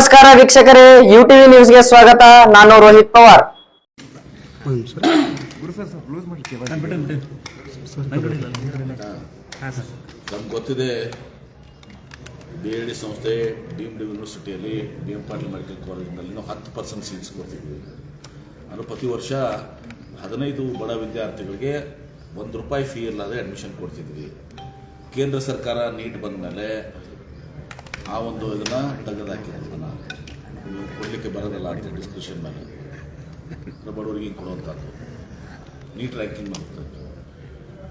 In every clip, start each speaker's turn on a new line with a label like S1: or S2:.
S1: ನಮಸ್ಕಾರ ವೀಕ್ಷಕರೇ you TV ನ್ಯೂಸ್ಗೆ ಸ್ವಾಗತ. ನಾನು ರೋಹಿತ್ ಪವಾರ್.
S2: ಗೊತ್ತಿದೆ ಬಿ ಎ ಡಿ ಸಂಸ್ಥೆ ಡೀಮ್ಡ್ ಯೂನಿವರ್ಸಿಟಿಯಲ್ಲಿ ಡಿ ಎಂ ಪಾಟೀಲ್ ಮೆಡಿಕಲ್ ಕಾಲೇಜಿನಲ್ಲಿ ನಾವು ಹತ್ತು ಪರ್ಸೆಂಟ್ ಸೀಟ್ಸ್ ಕೊಡ್ತಿದ್ವಿ. ಅದು ಪ್ರತಿ ವರ್ಷ ಹದಿನೈದು ಬಡ ವಿದ್ಯಾರ್ಥಿಗಳಿಗೆ ಒಂದು ರೂಪಾಯಿ ಫೀ ಇಲ್ಲದೆ ಅಡ್ಮಿಷನ್ ಕೊಡ್ತಿದ್ವಿ. ಕೇಂದ್ರ ಸರ್ಕಾರ ನೀಟ್ ಬಂದ ಮೇಲೆ ಆ ಒಂದು ಇದನ್ನು ತೆಗೆದಾಕಿದ್ರು ನಾನು ಕೊಡಲಿಕ್ಕೆ ಬರೋದಿಲ್ಲ ಅಂತ ಡಿಸ್ಕಷನ್ ಮೇಲೆ. ಬಡವರಿಗೆ ಹಿಂಗೆ ಕೊಡುವಂಥದ್ದು. ನೀಟ್ ರ್ಯಾಂಕಿಂಗ್ ಮಾಡ್ತಾರೆ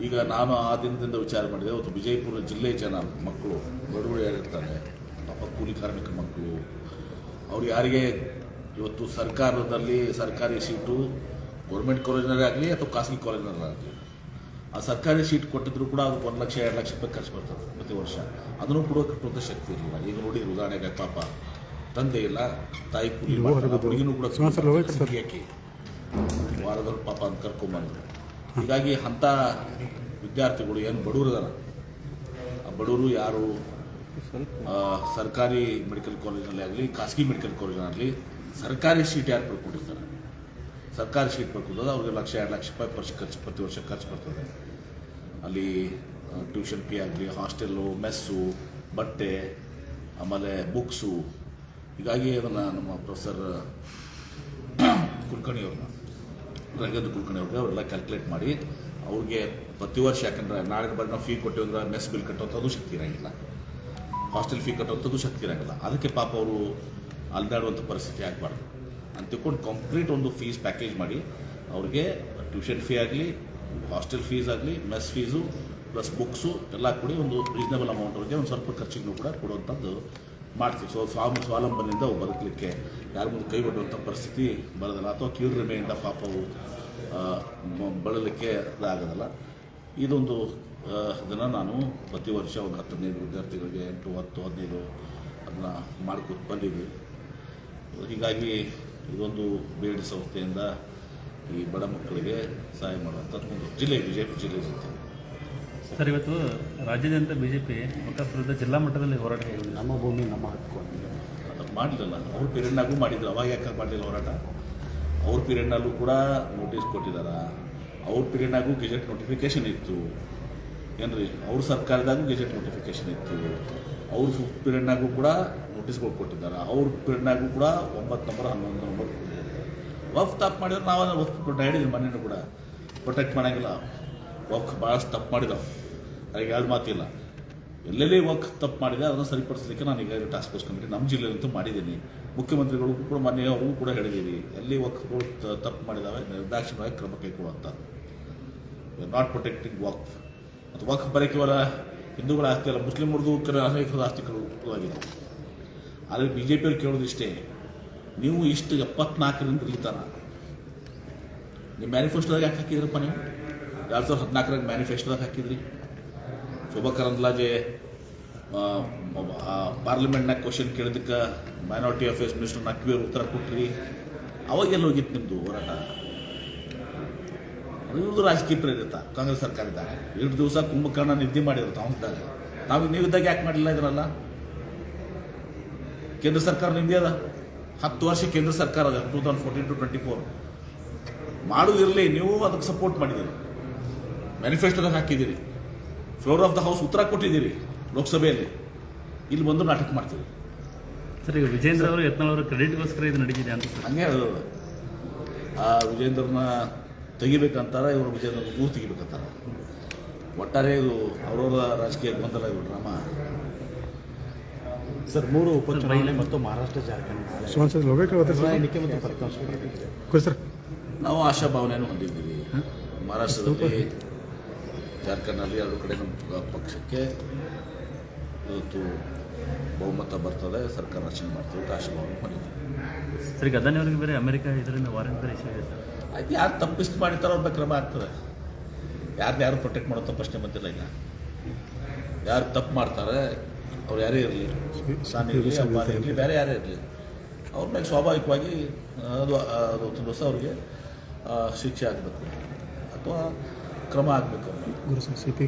S2: ಈಗ ನಾನು ಆ ದಿನದಿಂದ ವಿಚಾರ ಮಾಡಿದೆ, ಅವತ್ತು ವಿಜಯಪುರ ಜಿಲ್ಲೆ ಜನ, ಮಕ್ಕಳು, ಬಡವರು ಯಾರಿರ್ತಾರೆ, ಪಾಪ ಕೂಲಿ ಕಾರ್ಮಿಕ ಮಕ್ಕಳು, ಅವ್ರು ಯಾರಿಗೆ ಇವತ್ತು ಸರ್ಕಾರದಲ್ಲಿ ಸರ್ಕಾರಿ ಸೀಟು ಗೌರ್ಮೆಂಟ್ ಕಾಲೇಜ್ನಲ್ಲೇ ಆಗಲಿ ಅಥವಾ ಖಾಸಗಿ ಕಾಲೇಜ್ನಲ್ಲೇ ಆಗಲಿ ಆ ಸರ್ಕಾರಿ ಸೀಟ್ ಕೊಟ್ಟಿದ್ರು ಕೂಡ ಅದಕ್ಕೆ ಒಂದು ಲಕ್ಷ ಎರಡು ಲಕ್ಷ ರೂಪಾಯಿ ಖರ್ಚು ಬರ್ತದೆ ಪ್ರತಿ ವರ್ಷ. ಅದನ್ನು ಕೂಡ ಕಟ್ಟುವಂಥ ಶಕ್ತಿ ಇರಲಿಲ್ಲ. ಈಗ ನೋಡಿ ಉದಾಹರಣೆಗೆ ಪಾಪ ತಂದೆ ಇಲ್ಲ ತಾಯಿ ಕೂಲಿ ಹುಡುಗಿನೂ ಕೂಡ ಯಾಕೆ ವಾರದಲ್ಲಿ ಪಾಪ ಅಂತ ಕರ್ಕೊಂಬಂದ್ರು ಹೀಗಾಗಿ ಅಂಥ ವಿದ್ಯಾರ್ಥಿಗಳು ಏನು ಬಡವರು ಇದಾರೆ? ಆ ಬಡವರು ಯಾರು? ಸರ್ಕಾರಿ ಮೆಡಿಕಲ್ ಕಾಲೇಜಿನಲ್ಲಿ ಆಗಲಿ ಖಾಸಗಿ ಮೆಡಿಕಲ್ ಕಾಲೇಜಿನಲ್ಲಿ ಸರ್ಕಾರಿ ಸೀಟ್ ಯಾರು ಪಡ್ಕೊಂಡಿರ್ತಾರೆ ಸರ್ಕಾರಿ ಸೀಟ್ ಪಡ್ಕೊಂಡ್ರೆ ಅವ್ರಿಗೆ ಲಕ್ಷ, ಎರಡು ಲಕ್ಷ ರೂಪಾಯಿ ವರ್ಷ ಖರ್ಚು, ಪ್ರತಿ ವರ್ಷ ಖರ್ಚು ಬರ್ತದೆ. ಅಲ್ಲಿ ಟ್ಯೂಷನ್ ಫೀ ಆಗಲಿ ಹಾಸ್ಟೆಲ್ಲು ಮೆಸ್ಸು ಬಟ್ಟೆ, ಆಮೇಲೆ ಬುಕ್ಸು ಹೀಗಾಗಿ ಅದನ್ನು ನಮ್ಮ ಪ್ರೊಫೆಸರ್ ಕುಲಕರ್ಣಿ ಅವ್ರನ್ನ ರಂಗದ ಕುಲಕರ್ಣಿ ಅವ್ರಿಗೆ ಅವರೆಲ್ಲ ಕ್ಯಾಲ್ಕುಲೇಟ್ ಮಾಡಿ, ಅವ್ರಿಗೆ ಪ್ರತಿ ವರ್ಷ ಯಾಕಂದ್ರೆ ನಾಳೆ ಬರೀ ನಾವು ಫೀ ಕೊಟ್ಟಿವಿ ಅಂದ್ರೆ ಮೆಸ್ ಬಿಲ್ ಕಟ್ಟುವಂಥದ್ದು ಶಕ್ತಿ ಇರೋಂಗಿಲ್ಲ. ಹಾಸ್ಟೆಲ್ ಫೀ ಕಟ್ಟುವಂಥದ್ದು ಶಕ್ತಿ ಇರೋಂಗಿಲ್ಲ. ಅದಕ್ಕೆ ಪಾಪ ಅವರು ಅಲ್ದಾಡುವಂಥ ಪರಿಸ್ಥಿತಿ ಆಗಬಾರ್ದು. ಅಂತ ತಿಳ್ಕೊಂಡು ಕಂಪ್ಲೀಟ್ ಒಂದು ಫೀಸ್ ಪ್ಯಾಕೇಜ್ ಮಾಡಿ, ಅವ್ರಿಗೆ ಟ್ಯೂಷನ್ ಫೀ ಆಗಲಿ ಹಾಸ್ಟೆಲ್ ಫೀಸ್ ಆಗಲಿ ಮೆಸ್ ಫೀಸು ಪ್ಲಸ್ ಬುಕ್ಸು ಎಲ್ಲ ಕೂಡಿ ಒಂದು ರೀಸನಬಲ್ ಅಮೌಂಟ್ ಅವ್ರಿಗೆ ಒಂದು ಸ್ವಲ್ಪ ಖರ್ಚಿಗೂ ಕೂಡ ಕೊಡುವಂಥದ್ದು ಮಾಡ್ತೀವಿ. ಸೊ ಸ್ವಾಮ, ಸ್ವಾವಲಂಬನೆಯಿಂದ ಅವು ಬದುಕಲಿಕ್ಕೆ ಯಾರ ಮುಂದೆ ಕೈ ಬಿಡುವಂಥ ಪರಿಸ್ಥಿತಿ ಬರೋದಿಲ್ಲ. ಅಥವಾ ಕೀಳ್ರಿಮೆಯಿಂದ ಪಾಪವು ಬಳಲಿಕ್ಕೆ ಇದಾಗೋದಲ್ಲ. ಇದೊಂದು ಅದನ್ನು ನಾನು ಪ್ರತಿ ವರ್ಷ ಒಂದು ಹತ್ತು ಹದಿನೈದು ವಿದ್ಯಾರ್ಥಿಗಳಿಗೆ ಎಂಟು, ಹತ್ತು, ಹದಿನೈದು ಅದನ್ನು ಮಾಡ್ಕೊತ ಬಂದಿದ್ವಿ. ಹೀಗಾಗಿ ಇದೊಂದು ಬೇಡಿ ಸಂಸ್ಥೆಯಿಂದ ಈ ಬಡ ಮಕ್ಕಳಿಗೆ ಸಹಾಯ ಮಾಡುವಂಥ ಒಂದು ಜಿಲ್ಲೆ ಪಿ ಜಿಲ್ಲೆ ಜೊತೆ.
S3: ಸರ್ ಇವತ್ತು ರಾಜ್ಯಾದ್ಯಂತ ಬಿ ಜೆ ಪಿ ವಿರುದ್ಧ ಜಿಲ್ಲಾ ಮಟ್ಟದಲ್ಲಿ ಹೋರಾಟ.
S4: ನಮ್ಮ ಭೂಮಿ ನಮ್ಮ ಹಕ್ಕು
S2: ಅದು ಮಾಡಲಿಲ್ಲ ಅವ್ರ ಪೀರಿಯಡ್ನಾಗೂ ಮಾಡಿದ್ರು ಅವಾಗ ಯಾಕೆ ಮಾಡಲಿಲ್ಲ ಹೋರಾಟ? ಅವ್ರ ಪೀರಿಯಡ್ನಲ್ಲೂ ಕೂಡ ನೋಟಿಸ್ ಕೊಟ್ಟಿದ್ದಾರೆ? ಅವ್ರ ಪೀರಿಯಡ್ನಾಗೂ ಗೆಜೆಟ್ ನೋಟಿಫಿಕೇಶನ್ ಇತ್ತು. ಏನ್ರಿ ಅವ್ರ ಸರ್ಕಾರದಾಗೂ ಗೆಜೆಟ್ ನೋಟಿಫಿಕೇಶನ್ ಇತ್ತು. ಅವ್ರ ಪೀರಿಯಡ್ನಾಗೂ ಕೂಡ ನೋಟಿಸ್ಗಳು ಕೊಟ್ಟಿದ್ದಾರೆ. ಅವ್ರ ಪೀರಿಯಡ್ನಾಗೂ ಕೂಡ ಒಂಬತ್ತು ನಂಬರ್ ಹನ್ನೊಂದು ನಂಬರ್ ವಫ್ ತಪ್ಪು ಮಾಡಿದ್ರೆ ನಾವು ವಫ್ ಕೊಟ್ಟು ಹೇಳಿದ್ವಿ ಮನೇನು ಕೂಡ. ಪ್ರೊಟೆಕ್ಟ್ ಮಾಡೋಂಗಿಲ್ಲ. ವಕ್ ಭಾಳಷ್ಟು ತಪ್ಪು ಮಾಡಿದಾವೆ. ಅದಕ್ಕೆ ಎರಡು ಮಾತಿಲ್ಲ. ಎಲ್ಲೆಲ್ಲಿ ವಕ್ ತಪ್ಪು ಮಾಡಿದೆ ಅದನ್ನು ಸರಿಪಡಿಸಲಿಕ್ಕೆ ನಾನು ಈಗ ಟಾಸ್ಕ್ ಫೋರ್ಸ್ ಕಮಿಟಿ ನಮ್ಮ ಜಿಲ್ಲೆಯಲ್ಲಂತೂ ಮಾಡಿದ್ದೀನಿ. ಮುಖ್ಯಮಂತ್ರಿಗಳಿಗೂ ಕೂಡ ಮನೆ ಅವ್ರಿಗೂ ಕೂಡ ಹೇಳಿದ್ದೀನಿ ಎಲ್ಲಿ ವಕ್ಗಳು ತಪ್ಪು ಮಾಡಿದಾವೆ, ನಿರ್ದಾಕ್ಷಿಣ್ಯವಾಗಿ ಕ್ರಮ ಕೈಗೊಳ್ಳುವಂಥದ್ದು ನಾಟ್ ಪ್ರೊಟೆಕ್ಟಿಂಗ್ ವಕ್ ಮತ್ತು ವಕ್ ಕೇವಲ ಹಿಂದೂಗಳ ಆಸ್ತಿ ಅಲ್ಲ, ಮುಸ್ಲಿಮರದು ಕೆಲ ಅನೇಕ ಆಸ್ತಿಗಳು ಆಗಿದೆ ಆದರೆ ಬಿ ಜೆ ಪಿಯವ್ರು ಕೇಳೋದಿಷ್ಟೇ ನೀವು ಇಷ್ಟು ಎಪ್ಪತ್ನಾಲ್ಕರಿಂದ ಇಳಿತಾನ ನಿಮ್ಮ ಮ್ಯಾನಿಫೆಸ್ಟೋದಾಗ ಯಾಕೆ ಹಾಕಿದ್ರಪ್ಪ ನೀವು? ಎರಡು ಸಾವಿರದ ಹದಿನಾಲ್ಕರಾಗ ಮ್ಯಾನಿಫೆಸ್ಟೋದಾಗ ಹಾಕಿದ್ರಿ. ಶೋಭಾ ಕರಂದ್ಲಾಜೆ ಪಾರ್ಲಿಮೆಂಟ್ನಾಗ ಕ್ವಶನ್ ಕೇಳಿದ್ದಕ್ಕೆ ಮೈನಾರಿಟಿ ಅಫೇರ್ಸ್ ಮಿನಿಸ್ಟರ್ ನಕ್ವಿಯವ್ರು ಉತ್ತರ ಕೊಟ್ರಿ. ಅವಾಗೆಲ್ಲ ಹೋಗಿತ್ತು ನಿಮ್ಮದು ಹೋರಾಟ. ಇವ್ರದ್ದು ರಾಜಕೀಯ ಪ್ರೇರಿತ ಕಾಂಗ್ರೆಸ್ ಸರ್ಕಾರ ಇದ್ದಾಗ ಎರಡು ದಿವಸ ಕುಂಭಕರ್ಣ ನಿದ್ದೆ ಮಾಡಿದ್ರು ತಾವಿದ್ದಾಗ ನಾವು ನೀವಿದ್ದಾಗ ಯಾಕೆ ಮಾಡಲಿಲ್ಲ ಇದರಲ್ಲ ಕೇಂದ್ರ ಸರ್ಕಾರ ನಿಂದೆ ಅದ. ಹತ್ತು ವರ್ಷ ಕೇಂದ್ರ ಸರ್ಕಾರ ಅದ two thousand fourteen to twenty four ಮಾಡೋದಿರಲಿ ನೀವು ಅದಕ್ಕೆ ಸಪೋರ್ಟ್ ಮಾಡಿದ್ದೀರಿ. ಮ್ಯಾನಿಫೆಸ್ಟೋದಾಗ ಹಾಕಿದ್ದೀರಿ. ಫ್ಲೋರ್ ಆಫ್ ದ ಹೌಸ್ ಉತ್ತರ ಕೊಟ್ಟಿದ್ದೀರಿ ಲೋಕಸಭೆಯಲ್ಲಿ. ಇಲ್ಲಿ ಬಂದು ನಾಟಕ ಮಾಡ್ತೀರಿ.
S3: ಸರ್ ಈಗ ವಿಜೇಂದ್ರ ಅವರು ಯತ್ನಾಳ್ ಅವರ ಕ್ರೆಡಿಟ್ಗೋಸ್ಕರ ಇದು ನಡೀತಿದೆ ಅಂತ
S2: ಹಂಗೆ ವಿಜೇಂದ್ರನ ತೆಗಿಬೇಕಂತಾರೆ ಇವರು ವಿಜೇಂದ್ರ ಊರು ತೆಗಿಬೇಕಂತಾರೆ. ಒಟ್ಟಾರೆ ಇದು ಅವ್ರವ್ರ ರಾಜಕೀಯ ಗೊಂದಲ ಡ್ರಾಮಾ
S4: ಸರ್ ಮೂರು ಉಪಚುನಾವಣೆ ಮತ್ತು ಮಹಾರಾಷ್ಟ್ರ ಜಾರ್ಖಂಡ್ ಮತ್ತು
S5: ಸರ್.
S2: ನಾವು ಆಶಾಭಾವನೆಯನ್ನು ಹೊಂದಿದ್ದೀವಿ. ಮಹಾರಾಷ್ಟ್ರದಲ್ಲಿ ಜಾರ್ಖಂಡ್ನಲ್ಲಿ ಎರಡು ಕಡೆ ನಮ್ಮ ಪಕ್ಷಕ್ಕೆ ಇವತ್ತು ಬಹುಮತ ಬರ್ತದೆ ಸರ್ಕಾರ ರಚನೆ ಮಾಡ್ತೀವಿ ಆಶಾ ಆಶಾಭಾವನೆ ಹೊಂದಿದ್ದೀವಿ.
S3: ಸರ್ ಈಗ ಅದಾನಿ ಅವರಿಗೆ ಬೇರೆ ಅಮೆರಿಕ ಇದರಿಂದ ವಾರಂಟ್ ಬೇರೆ ಇಶ್ಯೂ ಇದೆ ಸರ್.
S2: ಆಯ್ತು, ಯಾರು ತಪ್ಪಿಸ್ತು ಮಾಡಿರ್ತಾರೋ ಅವ್ರ ಕ್ರಮ ಆಗ್ತದೆ ಯಾರನ್ನ ಯಾರು ಪ್ರೊಟೆಕ್ಟ್ ಮಾಡೋ ಪ್ರಶ್ನೆ ಬಂದಿಲ್ಲ ಈಗ ಯಾರು ತಪ್ಪು ಮಾಡ್ತಾರೆ, ಅವ್ರು ಯಾರೇ ಇರಲಿ. ಸಾನಿ ಇರಲಿ ಇರಲಿ, ಬೇರೆ ಯಾರೇ ಇರಲಿ. ಅವ್ರ ಮೇಲೆ ಸ್ವಾಭಾವಿಕವಾಗಿ ಅದು ಅದು ಒಂದು ದಿವಸ ಅವ್ರಿಗೆ ಶಿಕ್ಷೆ ಆಗಬೇಕು. ಅಥವಾ ಕ್ರಮ ಆಗಬೇಕು.
S5: Guru C P